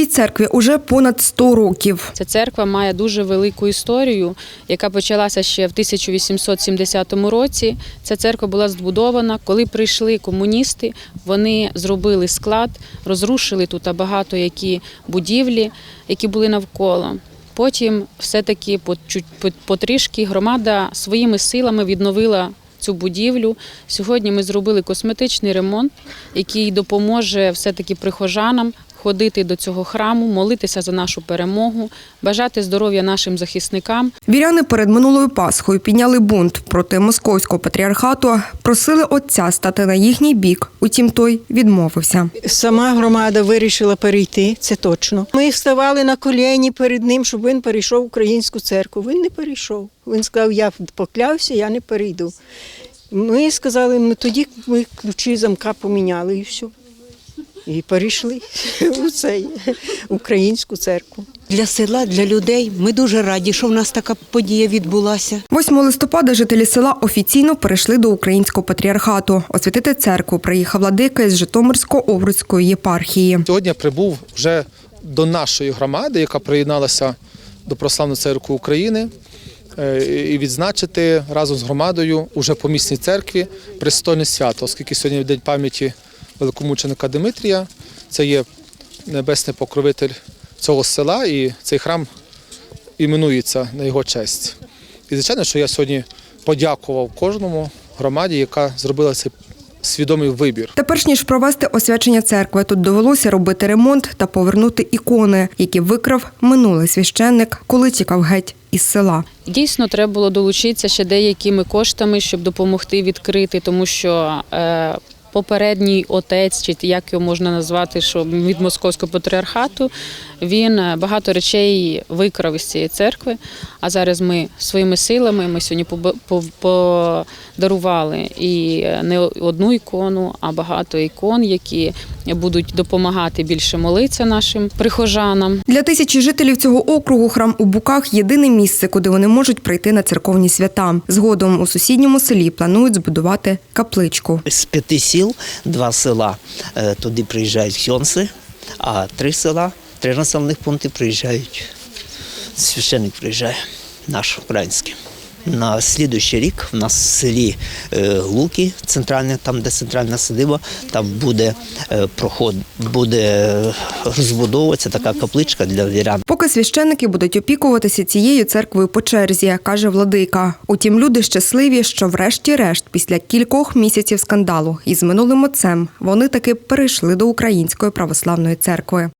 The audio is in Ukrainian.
Цій церкві уже понад 100 років. Ця церква має дуже велику історію, яка почалася ще в 1870 році. Ця церква була збудована. Коли прийшли комуністи, вони зробили склад, розрушили тут багато які будівлі, які були навколо. Потім все-таки по по- потрішки громада своїми силами відновила цю будівлю. Сьогодні ми зробили косметичний ремонт, який допоможе все-таки прихожанам ходити до цього храму, молитися за нашу перемогу, бажати здоров'я нашим захисникам. Віряни перед минулою Пасхою підняли бунт проти московського патріархату, просили отця стати на їхній бік. Утім, той відмовився. Сама громада вирішила перейти, це точно. Ми вставали на коліні перед ним, щоб він перейшов в українську церкву. Він не перейшов. Він сказав, я поклявся, я не перейду. Ми сказали, ми тоді ми ключі замка поміняли і все. І перейшли у цей українську церкву. Для села, для людей ми дуже раді, що в нас така подія відбулася. 8 листопада жителі села офіційно перейшли до українського патріархату. Освятити церкву приїхав владика із Житомирсько-Овруцької єпархії. Сьогодні я прибув вже до нашої громади, яка приєдналася до Православної церкви України, е, і відзначити разом з громадою уже по місній церкві престольне свято, оскільки сьогодні день пам'яті великомученика Димитрія. Це є небесний покровитель цього села, і цей храм іменується на його честь. І звичайно, що я сьогодні подякував кожному громаді, яка зробила цей свідомий вибір. Та перш ніж провести освячення церкви, тут довелося робити ремонт та повернути ікони, які викрав минулий священник, коли тікав геть із села. Дійсно, треба було долучитися ще деякими коштами, щоб допомогти відкрити, тому що е, попередній отець, чи як його можна назвати, що від московського патріархату, він е, багато речей викрав із цієї церкви. А зараз ми своїми силами ми сьогодні подарували і не одну ікону, а багато ікон, які будуть допомагати більше молитися нашим прихожанам. Для тисячі жителів цього округу храм у Буках єдине місце, куди вони можуть прийти на церковні свята. Згодом у сусідньому селі планують збудувати капличку. З п'яти сіл, два села е, туди приїжджають хьонси, а три села, три населених пункти приїжджають. Священник приїжджає, наш український. На слідуючий рік в нас в селі е, Глуки, центральне, там де центральна садиба, там буде е, проход, буде е, розбудовуватися така капличка для вірян. Поки священники будуть опікуватися цією церквою по черзі, каже владика. Утім, люди щасливі, що врешті-решт, після кількох місяців скандалу із минулим отцем, вони таки перейшли до української православної церкви.